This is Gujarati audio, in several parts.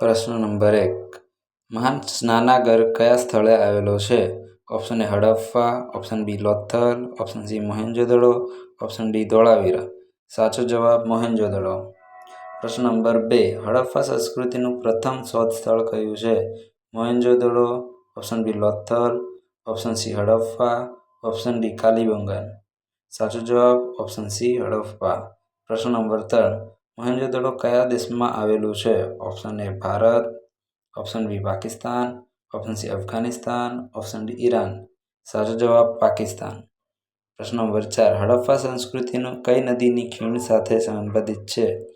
પ્રશ્ન નંબર એક. મહાન સ્નાનાગર કયા સ્થળે આવેલો છે? Option A Harappa, option B Lothal, option C Mohenjodaro, option D Dholavira. સાચો જવાબ મોહેન્જોદડો. પ્રશ્ન નંબર બે. હડપ્પા સંસ્કૃતિનું પ્રથમ શોધ સ્થળ કયું છે? Mohenjodaro, option B Lothal, option C Harappa, option D Kalibangan. સાચો જવાબ ઓપ્શન સી હડપ્પા. પ્રશ્ન નંબર ત્રણ. મોહેંજો-દડો કયા દેશમાં આવેલું છે? Option A Bharat. Option B Pakistan. Option C Afghanistan. Option D Iran. સાચો જવાબ, પાકિસ્તાન. પ્રશ્ન નંબર ચાર, હડપ્પા સંસ્કૃતિનું કઈ નદીની ખીણ સાથે સંબંધિત છે?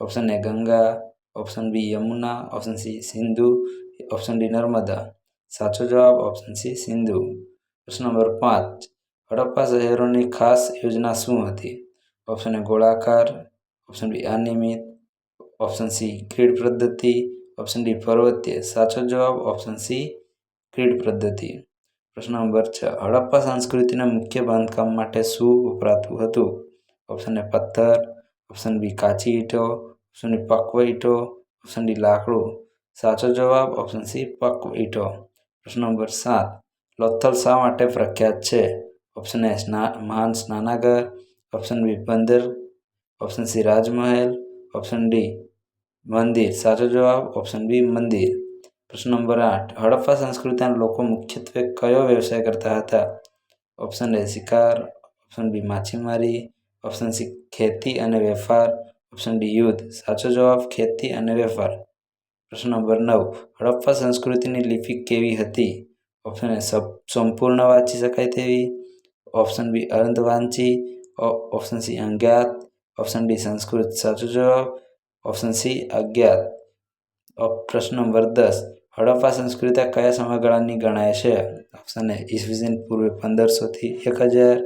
Option A Ganga. Option B Yamuna. Option C Sindhu. Option D Narmada. સાચો જવાબ ઓપ્શન સી સિંધુ. પ્રશ્ન નંબર પાંચ, હડપ્પા શહેરોની ખાસ યોજના શું હતી? ઓપ્શન એ ગોળાકાર. ઓપ્શન બી અનિયમિત ઓપ્શન સી ક્રીડ પદ્ધતિ ઓપ્શન ડી પર્વતીય સાચો જવાબ ઓપ્શન સી ક્રીડ પદ્ધતિ પ્રશ્ન નંબર છ હડપ્પા સંસ્કૃતિના મુખ્ય બાંધકામ માટે શું વપરાતું હતું? ઓપ્શન એ પથ્થર ઓપ્શન બી કાચી ઈંટો ઓપ્શન ડી પક્વ ઈંટો ઓપ્શન ડી લાકડું સાચો જવાબ ઓપ્શન સી પક્વ ઈંટો પ્રશ્ન નંબર સાત લોથલ શા માટે પ્રખ્યાત છે? ઓપ્શન એ સ્ના, મહાન સ્નાનાગર. ઓપ્શન બી બંદર. ઓપ્શન સી રાજમહેલ ઓપ્શન ડી મંદિર સાચો જવાબ ઓપ્શન બી મંદિર પ્રશ્ન નંબર આઠ, હડપ્પા સંસ્કૃતિના લોકો મુખ્યત્વે કયો વ્યવસાય કરતા હતા? ઓપ્શન એ શિકાર. ઓપ્શન બી માછીમારી. ઓપ્શન સી ખેતી અને વેપાર. ઓપ્શન ડી યુદ્ધ. સાચો જવાબ, ખેતી અને વેપાર. પ્રશ્ન નંબર નવ, હડપ્પા સંસ્કૃતિની લિપિ કેવી હતી? ઓપ્શન એ સપ સંપૂર્ણ વાંચી શકાય તેવી. ઓપ્શન બી અર્ધ વાંચી ઓપ્શન સી અજ્ઞાત ઓપ્શન ડી સંસ્કૃત સાચો જવાબ ઓપ્શન સી અજ્ઞાત પ્રશ્ન નંબર દસ હડપ્પા સંસ્કૃતિ કયા સમયગાળાની ગણાય છે ઓપ્શન એ ઈસવીસન પૂર્વે પંદરસોથી એક હજાર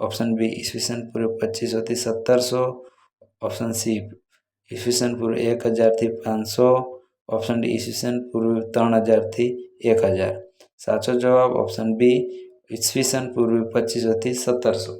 ઓપ્શન બી ઈસવીસન પૂર્વે પચીસોથી સત્તરસો ઓપ્શન સી ઈસવીસન પૂર્વે એક હજારથી પાંચસો ઓપ્શન ડી ઈસવીસન પૂર્વે ત્રણ હજારથી એક હજાર સાચો જવાબ ઓપ્શન બી ઈસવીસન પૂર્વે પચીસોથી સત્તરસો